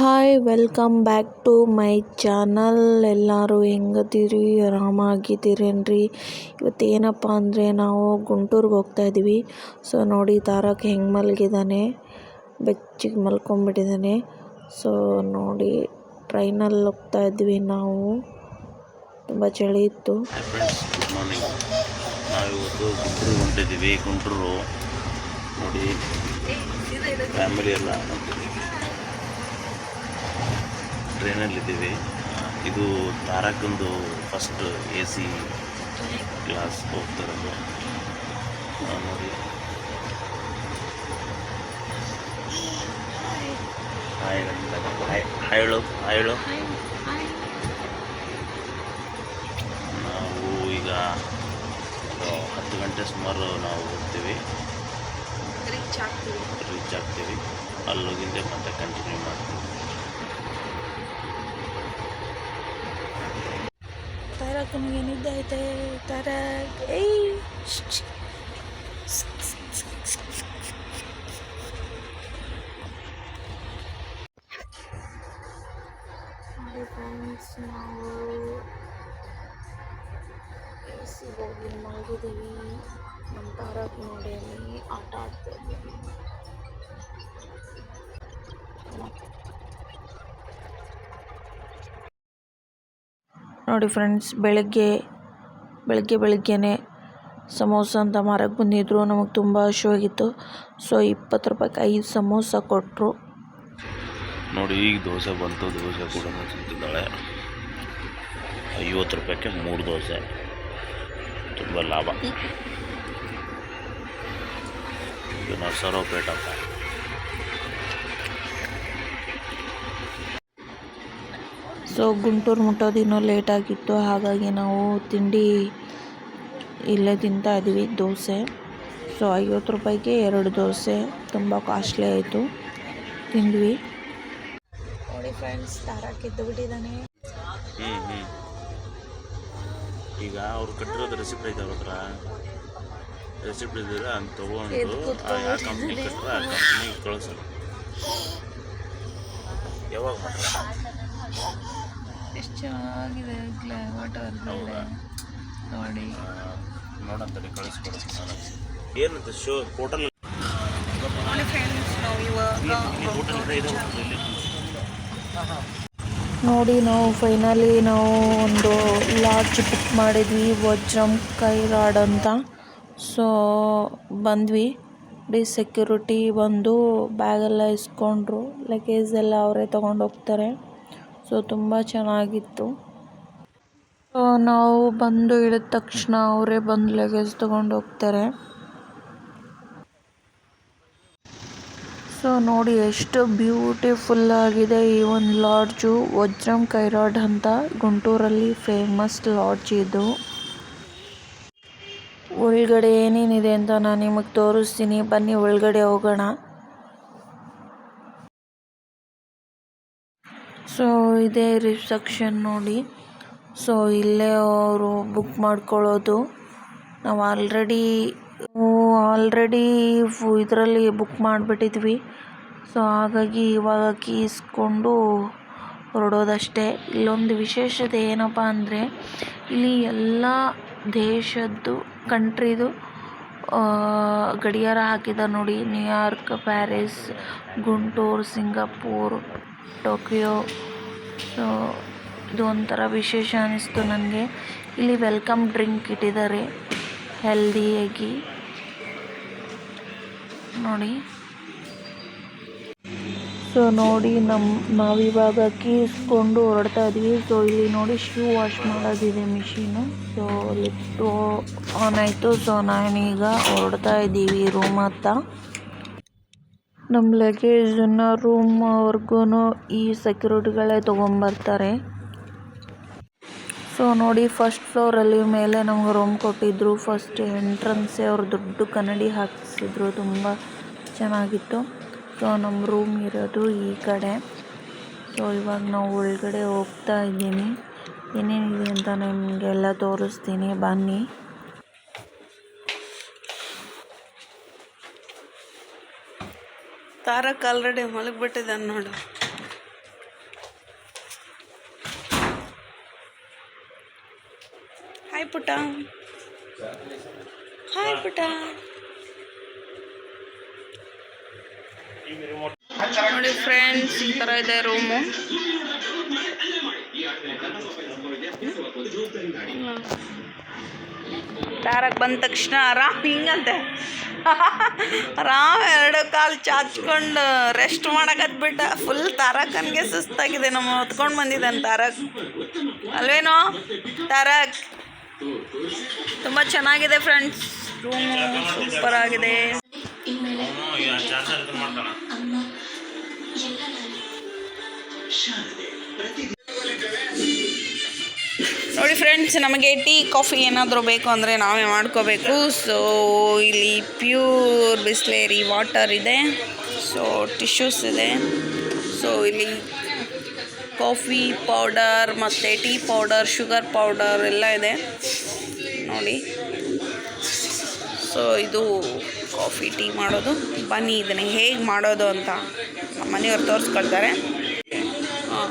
Hi welcome back to my channel ಎಲ್ಲರೂ ಹೆಂಗದಿರಿ? ಆರಾಮಾಗಿದ್ದೀರೇನ್ರಿ? ಇವತ್ತು ಏನಪ್ಪ ಅಂದರೆ ನಾವು ಗುಂಟೂರಿಗೆ ಹೋಗ್ತಾ ಇದ್ದೀವಿ. ಸೊ ನೋಡಿ, ತಾರಕ್ ಹೆಂಗೆ ಮಲಗಿದ್ದಾನೆ ಬೆಚ್ಚಿಗೆ ಮಲ್ಕೊಂಡ್ಬಿಟ್ಟಿದ್ದಾನೆ ಸೊ ನೋಡಿ ಟ್ರೈನಲ್ಲಿ ಹೋಗ್ತಾ ಇದ್ವಿ ನಾವು. ತುಂಬ ಚಳಿ ಇತ್ತು. ಗುಂಟೂರು ಫ್ಯಾಮಿಲಿ ಎಲ್ಲ. ಟ್ರೈನಲ್ಲಿದ್ದೀವಿ ಇದು ತಾರಕಂದು ಫಸ್ಟ್ ಎ ಸಿ ಕ್ಲಾಸ್ ಹೋಗ್ತಿರೋದು. ನೋಡಿ. ಹಾಯ್ ಹಾಯ್ ಹಾಯ್ ಹೇಳು. ಹಾಯ್ ಹೇಳು. ನಾವು ಈಗ ಹತ್ತು ಗಂಟೆ ಸುಮಾರು ನಾವು ಹೋಗ್ತೀವಿ. ರೀಚ್ ಆಗ್ತೀವಿ. ಅಲ್ಲಿ ಹೋಗಿದ್ದೆ ಮತ್ತೆ ಕಂಟಿನ್ಯೂ ಮಾಡ್ತೀವಿ. ನಿದ್ದೆ ಐತೆ ತರ ಏಯ್ ನೋಡಿ ಫ್ರೆಂಡ್ಸ್ ನಾವು ಎ ಹೋಗಿ ಮಲಗಿದ್ದೀವಿ. ನಮ್ಮ ತಾರಕ್ ನೋಡಿ ಆಟ ಆಡ್ತಾ ಇದ್ದೀವಿ. ನೋಡಿ ಫ್ರೆಂಡ್ಸ್ ಬೆಳಗ್ಗೆ ಬೆಳಗ್ಗೆ ಬೆಳಗ್ಗೆನೇ ಸಮೋಸ ಅಂತ ಮಾರಕ್ಕೆ ಬಂದಿದ್ದರು ನಮಗೆ ತುಂಬ ಹಶುವಾಗಿತ್ತು. ಸೊ ಇಪ್ಪತ್ತು ರೂಪಾಯಿಗೆ ಐದು ಸಮೋಸ ಕೊಟ್ಟರು ನೋಡಿ ಈಗ ದೋಸೆ ಬಂತು. ದೋಸೆ ಕೂಡ ತಿಂತಿದ್ದಾಳೆ ಐವತ್ತು ರೂಪಾಯಿಗೆ ಮೂರು ದೋಸೆ. ತುಂಬ ಲಾಭ. ಅಂತ ಸೊ ಗುಂಟೂರು ಮುಟ್ಟೋದು ಇನ್ನೂ ಲೇಟ್ ಆಗಿತ್ತು. ಹಾಗಾಗಿ ನಾವು ತಿಂಡಿ ಇಲ್ಲೇ ತಿಂತಾ ಇದ್ವಿ ದೋಸೆ. ಸೊ ಐವತ್ತು ರೂಪಾಯಿಗೆ ಎರಡು ದೋಸೆ ತುಂಬ ಕಾಸ್ಟ್ಲಿ ಆಯಿತು. ತಿಂದ್ವಿ. ನೋಡಿ ಫ್ರೆಂಡ್ಸ್ ತಾರಕ್ ಎದ್ದು ಬಿಟ್ಟಿದ್ದಾನೆ. ಈಗ ಅವ್ರು ಕಟ್ಟಿರೋದು ರೆಸಿಪಿ ಐತೆ ಅವ್ರ ಹತ್ರ. ರೆಸಿಪಿ ಇದ್ದರೆ ಹಂಗೆ ತೊಗೊಂಡು ಆ ಕಂಪ್ನಿ ಕಟ್ಟಿದ್ರೆ ಆ ಕಂಪ್ನಿಗೆ ಕಳಿಸೋದು ಯಾವಾಗ ಮಾಡ್ತಾರೆ? ಎಷ್ಟು ಚೆನ್ನಾಗಿದೆ ವಾಟರ್ ನೋಡಿ. ನೋಡಂತಡಿ ಏನಂತ ಶೋ ಹೋಟೆಲ್ ನೋಡಿ ನಾವು ಫೈನಲಿ ನಾವು ಒಂದು ಲಾಡ್ಜ್ ಬುಕ್ ಮಾಡಿದ್ವಿ ವಜ್ರಂ ಕೈರಾಡ್ ಅಂತ. ಸೊ ಬಂದ್ವಿ. ಡಿ ಸೆಕ್ಯೂರಿಟಿ ಬಂದು ಬ್ಯಾಗೆಲ್ಲ ಇಸ್ಕೊಂಡ್ರು ಲಗೇಜ್ ಎಲ್ಲ ಅವರೇ ತೊಗೊಂಡು ಹೋಗ್ತಾರೆ. ಸೊ, ತುಂಬ ಚೆನ್ನಾಗಿತ್ತು. ನಾವು ಬಂದು ಇಳಿದ ತಕ್ಷಣ ಅವರೇ ಬಂದು ಲಗೇಜ್ ತೊಗೊಂಡು ಹೋಗ್ತಾರೆ. ಸೊ, ನೋಡಿ ಎಷ್ಟು ಬ್ಯೂಟಿಫುಲ್ ಆಗಿದೆ ಈ ಒಂದು ಲಾಡ್ಜು ವಜ್ರಂ ಕೈರಾಡ್ ಅಂತ ಗುಂಟೂರಲ್ಲಿ ಫೇಮಸ್ ಲಾಡ್ಜ್ ಇದು. ಒಳಗಡೆ ಏನೇನಿದೆ ಅಂತ ನಾನು ನಿಮಗೆ ತೋರಿಸ್ತೀನಿ. ಬನ್ನಿ ಒಳಗಡೆ ಹೋಗೋಣ. ಸೊ ಇದೇ ರಿಸೆಪ್ಷನ್ ನೋಡಿ. ಸೊ ಇಲ್ಲೇ ಅವರು ಬುಕ್ ಮಾಡ್ಕೊಳ್ಳೋದು. ನಾವು ಆಲ್ರೆಡಿ ಆಲ್ರೆಡಿ ಇದರಲ್ಲಿ ಬುಕ್ ಮಾಡಿಬಿಟ್ಟಿದ್ವಿ. ಸೊ ಹಾಗಾಗಿ ಇವಾಗ ಕೀಸ್ಕೊಂಡು ಹೊರಡೋದಷ್ಟೇ. ಇಲ್ಲೊಂದು ವಿಶೇಷತೆ ಏನಪ್ಪ ಅಂದರೆ, ಇಲ್ಲಿ ಎಲ್ಲ ದೇಶದ್ದು ಕಂಟ್ರಿದು ಗಡಿಯಾರ ಹಾಕಿದ ನೋಡಿ. New York Paris Guntur Singapore Tokyo so, ಇದು ಒಂಥರ ವಿಶೇಷ ಅನ್ನಿಸ್ತು ನನಗೆ ಇಲ್ಲಿ ವೆಲ್ಕಮ್ ಡ್ರಿಂಕ್ ಇಟ್ಟಿದ್ದಾರೆ. ಹೆಲ್ದಿಯಾಗಿ ನೋಡಿ. ಸೊ, ನೋಡಿ ನಮ್ಮ ನಾವಿವಾಗ ಕೀ ಇಸ್ಕೊಂಡು ಹೊರಡ್ತಾ ಇದ್ವಿ ಸೊ, ಇಲ್ಲಿ ನೋಡಿ ಶೂ ವಾಶ್ ಮಾಡೋದಿದೆ ಮಿಷಿನು. ಸೊ ಲಿಫ್ಟು ಆನ್ ಆಯಿತು. ಸೊ, ನಾನೀಗ ಹೊರಡ್ತಾ ಇದ್ದೀವಿ ರೂಮ್ ಹತ್ತ ನಮ್ಮ ರೂಮ್ ರೂಮ್ವರೆಗೂ ಈ ಸೆಕ್ಯೂರಿಟಿಗಳೇ ತೊಗೊಂಬರ್ತಾರೆ. ಸೊ ನೋಡಿ ಫಸ್ಟ್ ಫ್ಲೋರಲ್ಲಿ ಮೇಲೆ ನಮ್ಗೆ ರೂಮ್ ಕೊಟ್ಟಿದ್ರು. ಫಸ್ಟ್ ಎಂಟ್ರೆನ್ಸೇ ಅವ್ರು ದೊಡ್ಡ ಕನ್ನಡಿ ಹಾಕಿಸಿದ್ರು. ತುಂಬ ಚೆನ್ನಾಗಿತ್ತು. ಸೊ ನಮ್ಮ ರೂಮ್ ಇರೋದು ಈ ಕಡೆ. ಸೊ ಇವಾಗ ನಾವು ಒಳಗಡೆ ಹೋಗ್ತಾ ಇದ್ದೀನಿ. ಏನೇನಿದೆ ಅಂತ ನಿಮಗೆಲ್ಲ ತೋರಿಸ್ತೀನಿ. ಬನ್ನಿ. ತಾರಕ್ ಆಲ್ರೆಡಿ ಮಲಗಿಬಿಟ್ಟಿದೆ ನೋಡು. ಹಾಯ್ ಪುಟ ಹಾಯ್ ಪುಟ ನೋಡಿ ಫ್ರೆಂಡ್ಸ್ ಈ ಥರ ಇದೆ ರೂಮು ತಾರಕ್ ಬಂದ ತಕ್ಷಣ ಆರಾಮ್ ಹಿಂಗಂತೆ. ರಾಮ್ ಎರಡು ಕಾಲು ಚಾಚ್ಕೊಂಡು ರೆಸ್ಟ್ ಮಾಡಕತ್ಬಿಟ್ಟ ಫುಲ್ ತಾರಕನ್ಗೆ ಸುಸ್ತಾಗಿದೆ. ನಮ್ಮ ಹೊತ್ಕೊಂಡು ಬಂದಿದ್ದಾನೆ ತಾರಕ್. ಅಲ್ವೇನೋ? ತಾರಕ್. ತುಂಬ ಚೆನ್ನಾಗಿದೆ ಫ್ರೆಂಡ್ಸ್ ರೂಮು ಸೂಪರ್ ಆಗಿದೆ. ಫ್ರೆಂಡ್ಸ್ ನಮಗೆ ಟೀ, ಕಾಫಿ ಏನಾದರೂ ಬೇಕು ಅಂದರೆ ನಾವೇ ಮಾಡ್ಕೋಬೇಕು. ಸೊ ಇಲ್ಲಿ ಪ್ಯೂರ್ ಬಿಸ್ಲೇರಿ ವಾಟರ್ ಇದೆ. ಸೊ ಟಿಶ್ಯೂಸ್ ಇದೆ. ಸೊ ಇಲ್ಲಿ ಕಾಫಿ ಪೌಡರ್ ಮತ್ತು ಟೀ ಪೌಡರ್ ಶುಗರ್ ಪೌಡರ್ ಎಲ್ಲ ಇದೆ. ನೋಡಿ. ಸೊ ಇದು ಕಾಫಿ ಟೀ ಮಾಡೋದು. ಬನ್ನಿ ಇದನ್ನು ಹೇಗೆ ಮಾಡೋದು ಅಂತ ನಮ್ಮ ಮನೆಯವ್ರು ತೋರಿಸ್ಕೊಳ್ತಾರೆ ಹಾಂ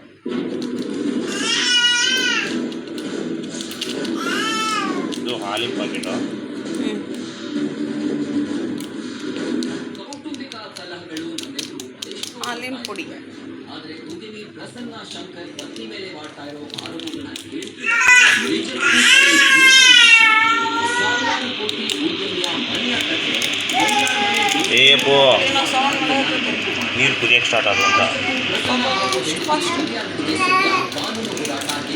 ಮಾಡೋದು ನೀರು ಕುದಿಯೋಕ್ಕೆ ಸ್ಟಾರ್ಟ್ ಆಗುವಂತ.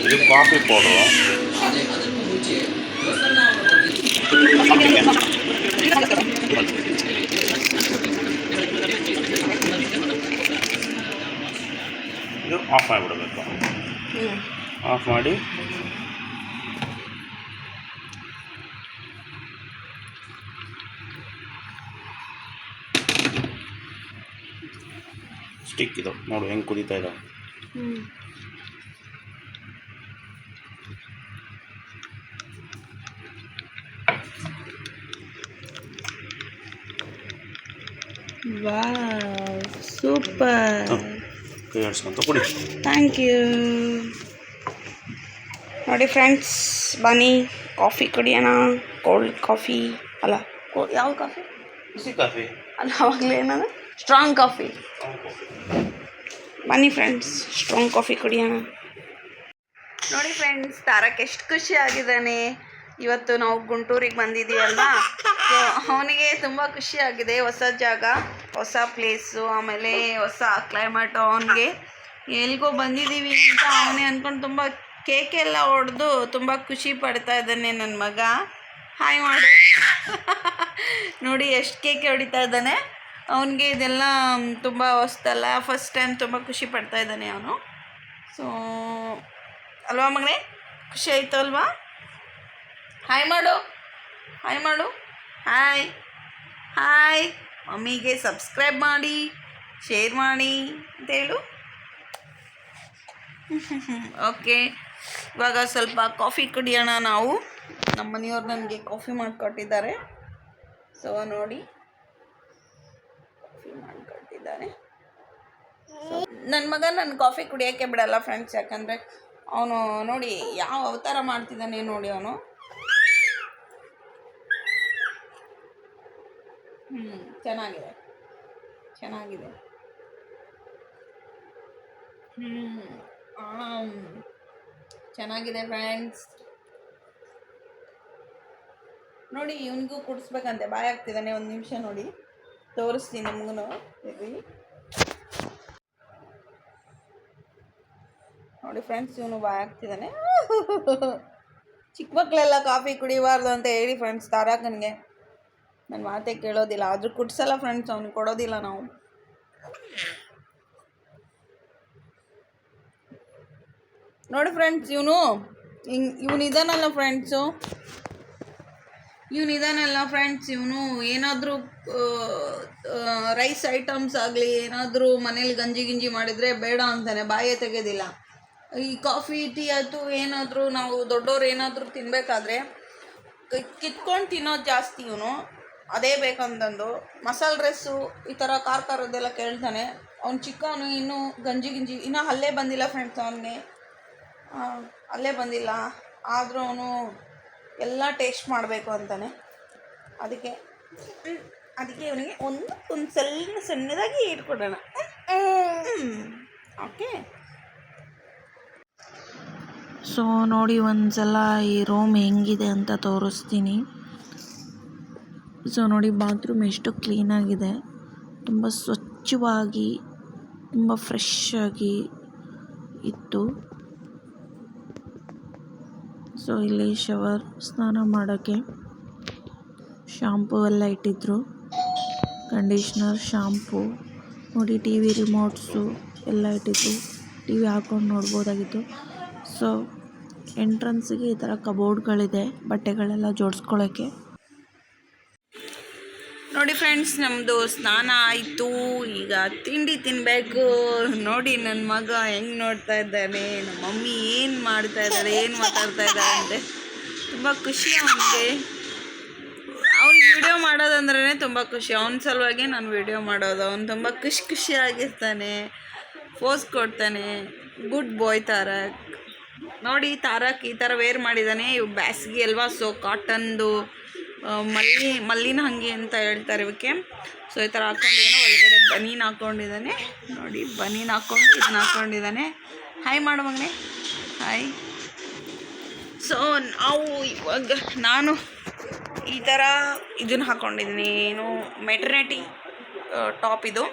ಇದು ಕಾಫಿ ಪೌಡ್ರು. ಇದು ಆಫ್ ಮಾಡಿಬಿಡಬೇಕು ಆಫ್ ಮಾಡಿ ಸ್ಟಿಕ್ ಇದು ನೋಡು ಹೆಂಗೆ ಕುದೀತಾ ಇದ್ದಾವೆ ಸೂಪರ್ ಕೈ ಆಡಿಸ್ಕೊಂತ ಕುಡಿ ಥ್ಯಾಂಕ್ ಯು ನೋಡಿ ಫ್ರೆಂಡ್ಸ್ ಬನ್ನಿ. ಕಾಫಿ ಕುಡಿಯೋಣ. ಕೋಲ್ಡ್ ಕಾಫಿ ಅಲ್ಲ ಯಾವ ಕಾಫಿ ಬಿಸಿ ಕಾಫಿ ಅಲ್ಲ ಅವಾಗಲೇ ಏನದು? ಸ್ಟ್ರಾಂಗ್ ಕಾಫಿ ಬನ್ನಿ ಫ್ರೆಂಡ್ಸ್ ಸ್ಟ್ರಾಂಗ್ ಕಾಫಿ ಕುಡಿಯೋಣ. ನೋಡಿ ಫ್ರೆಂಡ್ಸ್ ತಾರಕ್ ಎಷ್ಟು ಖುಷಿ ಆಗಿದ್ದಾನೆ. ಇವತ್ತು ನಾವು ಗುಂಟೂರಿಗೆ ಬಂದಿದೀವಲ್ಲ ಸೊ ಅವನಿಗೆ ತುಂಬ ಆಗಿದೆ ಹೊಸ ಜಾಗ, ಹೊಸ ಪ್ಲೇಸು ಆಮೇಲೆ ಹೊಸ ಕ್ಲೈಮೇಟು ಅವನಿಗೆ. ಎಲ್ಲಿಗೋ ಬಂದಿದ್ದೀವಿ ಅಂತ ಅವನೇ ಅಂದ್ಕೊಂಡು ತುಂಬ ಕೇಕ್ ಎಲ್ಲ ಹೊಡೆದು ತುಂಬ ಖುಷಿ ಪಡ್ತಾ ಇದ್ದಾನೆ ನನ್ನ ಮಗ. ಹಾಯ್ ಮಾಡು. ನೋಡಿ ಎಷ್ಟು ಕೇಕ್ ಹೊಡಿತಾ ಇದ್ದಾನೆ. ಅವನಿಗೆ ಇದೆಲ್ಲ ತುಂಬ ಹೊಸ್ತಲ್ಲ. ಫಸ್ಟ್ ಟೈಮ್ ತುಂಬ ಖುಷಿ ಪಡ್ತಾ ಇದ್ದಾನೆ ಅವನು. ಸೊ ಅಲ್ವಾ ಮಗನೇ? ಖುಷಿ ಆಯಿತು ಅಲ್ವಾ? ಹಾಯ್ ಮಾಡು. ಹಾಯ್ ಮಾಡು. ಹಾಯ್ ಹಾಯ್ ಮಮ್ಮಿಗೆ ಸಬ್ಸ್ಕ್ರೈಬ್ ಮಾಡಿ ಶೇರ್ ಮಾಡಿ ಅಂತ ಹೇಳು. ಓಕೆ ಇವಾಗ ಸ್ವಲ್ಪ ಕಾಫಿ ಕುಡಿಯೋಣ ನಾವು. ನಮ್ಮ ಮನೆಯವ್ರು ನನಗೆ ಕಾಫಿ ಮಾಡಿಕೊಟ್ಟಿದ್ದಾರೆ. ಸೊ ನೋಡಿ. ಮಾಡಿಕೊಟ್ಟಿದ್ದಾರೆ ನನ್ನ ಮಗ ನನ್ನ ಕಾಫಿ ಕುಡಿಯೋಕ್ಕೆ ಬಿಡಲ್ಲ ಫ್ರೆಂಡ್ಸ್ ಯಾಕಂದರೆ ಅವನು ನೋಡಿ ಯಾವ ಅವತಾರ ಮಾಡ್ತಿದ್ದಾನೆ ನೋಡಿ ಅವನು. ಹ್ಞೂ ಚೆನ್ನಾಗಿದೆ. ಚೆನ್ನಾಗಿದೆ. ಹ್ಞೂ ಚೆನ್ನಾಗಿದೆ ಫ್ರೆಂಡ್ಸ್ ನೋಡಿ ಇವನಿಗೂ ಕುಡಿಸ್ಬೇಕಂತೆ. ಬಾಯ್ ಆಗ್ತಿದ್ದಾನೆ ಒಂದು ನಿಮಿಷ ನೋಡಿ. ತೋರಿಸ್ತೀನಿ ನಿಮಗೂ ಇದು ನೋಡಿ ಫ್ರೆಂಡ್ಸ್ ಇವನು ಬಾಯ್ ಆಗ್ತಿದ್ದಾನೆ ಚಿಕ್ಕ ಮಕ್ಕಳೆಲ್ಲ ಕಾಫಿ ಕುಡಿಬಾರ್ದು ಅಂತ ಹೇಳಿ ಫ್ರೆಂಡ್ಸ್ ತಾರಾಕನಿಗೆ ನನ್ನ ಮಾತೇ ಕೇಳೋದಿಲ್ಲ, ಆದರೂ ಕುಡ್ಸಲ್ಲ ಫ್ರೆಂಡ್ಸ್ ಅವ್ನು ಕೊಡೋದಿಲ್ಲ ನಾವು. ನೋಡಿ ಫ್ರೆಂಡ್ಸ್ ಇವನು, ಹಿಂಗೆ, ಇವನು ಇದಾನಲ್ಲ ಫ್ರೆಂಡ್ಸು ಇವನು ಇದಾನಲ್ಲ ಫ್ರೆಂಡ್ಸ್ ಇವನು ಏನಾದರೂ ರೈಸ್ ಐಟಮ್ಸ್ ಆಗಲಿ, ಏನಾದರೂ ಮನೇಲಿ ಗಂಜಿ ಗಿಂಜಿ ಮಾಡಿದರೆ ಬೇಡ ಅಂತಾನೆ, ಬಾಯೇ ತೆಗೆಯೋದಿಲ್ಲ ಈ ಕಾಫಿ ಟೀ ಆಯಿತು ಏನಾದರೂ ನಾವು ದೊಡ್ಡವ್ರು ಏನಾದರೂ ತಿನ್ನಬೇಕಾದ್ರೆ ಕಿತ್ಕೊಂಡು ತಿನ್ನೋದು ಜಾಸ್ತಿ ಇವನು. ಅದೇ ಬೇಕಂತಂದು. ಮಸಾಲೆ ಡ್ರೆಸ್ಸು ಈ ಥರ ಖಾರ ಖಾರದ್ದೆಲ್ಲ ಕೇಳ್ತಾನೆ. ಅವ್ನು ಚಿಕ್ಕವನು ಇನ್ನೂ ಗಂಜಿ ಗಿಂಜಿ, ಇನ್ನೂ ಅಲ್ಲೇ ಬಂದಿಲ್ಲ ಫ್ರೆಂಡ್ಸ್ ಅವನಿಗೆ ಅಲ್ಲೇ ಬಂದಿಲ್ಲ. ಆದರೂ ಅವನು ಎಲ್ಲ ಟೇಸ್ಟ್ ಮಾಡಬೇಕು ಅಂತಾನೆ. ಅದಕ್ಕೆ ಅದಕ್ಕೆ ಇವನಿಗೆ ಒಂದು ಒಂದು ಸಣ್ಣ ಸಣ್ಣದಾಗಿ ಇಟ್ಕೊಡೋಣ. ಓಕೆ ಸೊ ನೋಡಿ ಒಂದ್ಸಲ ಈ ರೂಮ್ ಹೆಂಗಿದೆ ಅಂತ ತೋರಿಸ್ತೀನಿ. ಸೊ ನೋಡಿ ಬಾತ್ರೂಮ್ ಎಷ್ಟು ಕ್ಲೀನಾಗಿದೆ ತುಂಬ ಸ್ವಚ್ಛವಾಗಿ, ತುಂಬ ಫ್ರೆಶ್ ಆಗಿ ಇತ್ತು. ಸೊ ಇಲ್ಲಿ ಶವರ್ ಸ್ನಾನ ಮಾಡೋಕ್ಕೆ ಶಾಂಪೂ ಎಲ್ಲ ಇಟ್ಟಿದ್ರು. ಕಂಡೀಷ್ನರ್ ಶಾಂಪೂ ನೋಡಿ ಟಿ ವಿ ರಿಮೋಟ್ಸು ಎಲ್ಲ ಇಟ್ಟಿದ್ರು. ಟಿ ವಿ ಹಾಕ್ಕೊಂಡು ನೋಡ್ಬೋದಾಗಿತ್ತು. ಸೊ ಎಂಟ್ರೆನ್ಸಿಗೆ ಈ ಥರ ಕಬೋರ್ಡ್ಗಳಿದೆ ಬಟ್ಟೆಗಳೆಲ್ಲ ಜೋಡಿಸ್ಕೊಳ್ಳೋಕ್ಕೆ. ನೋಡಿ ಫ್ರೆಂಡ್ಸ್ ನಮ್ಮದು ಸ್ನಾನ ಆಯಿತು. ಈಗ ತಿಂಡಿ ತಿನ್ನಬೇಕು ನೋಡಿ ನನ್ನ ಮಗ ಹೆಂಗೆ ನೋಡ್ತಾ ಇದ್ದಾನೆ. ನಮ್ಮ ಮಮ್ಮಿ ಏನು ಮಾಡ್ತಾ ಇದ್ದಾರೆ ಏನು ಮಾತಾಡ್ತಾ ಇದ್ದಾರೆ ಅಂದರೆ ತುಂಬ ಖುಷಿ ಅವನಿಗೆ. ಅವ್ನಿಗೆ ವಿಡಿಯೋ ಮಾಡೋದಂದ್ರೇ ತುಂಬ ಖುಷಿ. ಅವನ ಸಲುವಾಗಿ ನಾನು ವಿಡಿಯೋ ಮಾಡೋದು. ಅವ್ನು ತುಂಬ ಖುಷಿ ಖುಷಿಯಾಗಿರ್ತಾನೆ. ಪೋಸ್ ಕೊಡ್ತಾನೆ. Good bye Tarak. ನೋಡಿ ತಾರಕ್ ಈ ಥರ ವೇರ್ ಮಾಡಿದ್ದಾನೆ ಇವು ಬ್ಯಾಸಿಗೆ ಅಲ್ವಾ ಸೊ ಕಾಟನ್ದು ಮಲ್ಲಿ, ಮಲ್ಲಿನ ಹಂಗಿ ಅಂತ ಹೇಳ್ತಾರೆ ಇವಕ್ಕೆ. ಸೊ ಈ ಥರ ಹಾಕ್ಕೊಂಡಿದ್ದಾನೆ ಒಳಗಡೆ ಬನೀನ್ ಹಾಕ್ಕೊಂಡಿದ್ದಾನೆ ನೋಡಿ, ಬನೀನ್ ಹಾಕ್ಕೊಂಡು ಇದನ್ನ ಹಾಕ್ಕೊಂಡಿದ್ದಾನೆ ಹಾಯ್ ಮಾಡು ಮಗನೇ ಹಾಯ್ ಸೊ ನಾವು ಇವಾಗ ನಾನು ಈ ಥರ ಇದನ್ನ ಹಾಕ್ಕೊಂಡಿದ್ದೀನಿ ಏನು ಮೆಟರ್ನಿಟಿ ಟಾಪ್ ಇದು.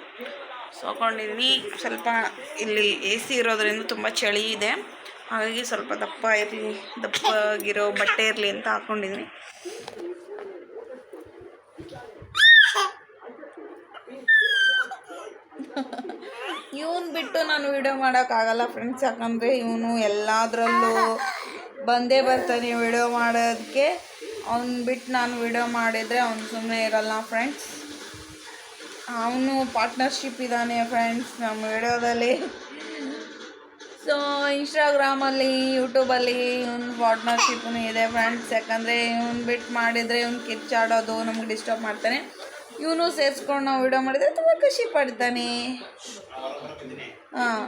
ಸೊ ಹಾಕ್ಕೊಂಡಿದ್ದೀನಿ ಸ್ವಲ್ಪ ಇಲ್ಲಿ ಎ ಸಿ ಇರೋದ್ರಿಂದ ತುಂಬ ಚಳಿ ಇದೆ. ಹಾಗಾಗಿ ಸ್ವಲ್ಪ ದಪ್ಪ ಇರಲಿ ದಪ್ಪಗಿರೋ ಬಟ್ಟೆ ಇರಲಿ ಅಂತ ಹಾಕ್ಕೊಂಡಿದ್ದೀನಿ ಇವನ್ ಬಿಟ್ಟು ನಾನು ವಿಡಿಯೋ ಮಾಡೋಕ್ಕಾಗಲ್ಲ ಫ್ರೆಂಡ್ಸ್ ಯಾಕಂದರೆ ಇವನು ಎಲ್ಲದರಲ್ಲೂ ಬಂದೇ ಬರ್ತಾನೆ ವಿಡಿಯೋ ಮಾಡೋದಕ್ಕೆ ಅವ್ನು ಬಿಟ್ಟು ನಾನು ವಿಡಿಯೋ ಮಾಡಿದರೆ ಅವ್ನು ಸುಮ್ಮನೆ ಇರಲ್ಲ ಫ್ರೆಂಡ್ಸ್ ಅವನು ಪಾರ್ಟ್ನರ್ಶಿಪ್ ಇದ್ದಾನೆ ಫ್ರೆಂಡ್ಸ್ ನಮ್ಮ ವಿಡಿಯೋದಲ್ಲಿ ಸೊ ಇನ್ಸ್ಟಾಗ್ರಾಮಲ್ಲಿ ಯೂಟ್ಯೂಬಲ್ಲಿ ಇವನ್ ಪಾರ್ಟ್ನರ್ಶಿಪ್ನು ಇದೆ ಫ್ರೆಂಡ್ಸ್ ಯಾಕಂದರೆ ಇವ್ನು ಬಿಟ್ಟು ಮಾಡಿದರೆ ಇವ್ನು ಕಿಚ್ಚಾಡೋದು ನಮ್ಗೆ ಡಿಸ್ಟರ್ಬ್ ಮಾಡ್ತಾನೆ. ಇವನು ಸೇರಿಸ್ಕೊಂಡು ನಾವು ವಿಡಿಯೋ ಮಾಡಿದರೆ ತುಂಬ ಖುಷಿ ಪಡ್ತಾನೆ. ಹಾಂ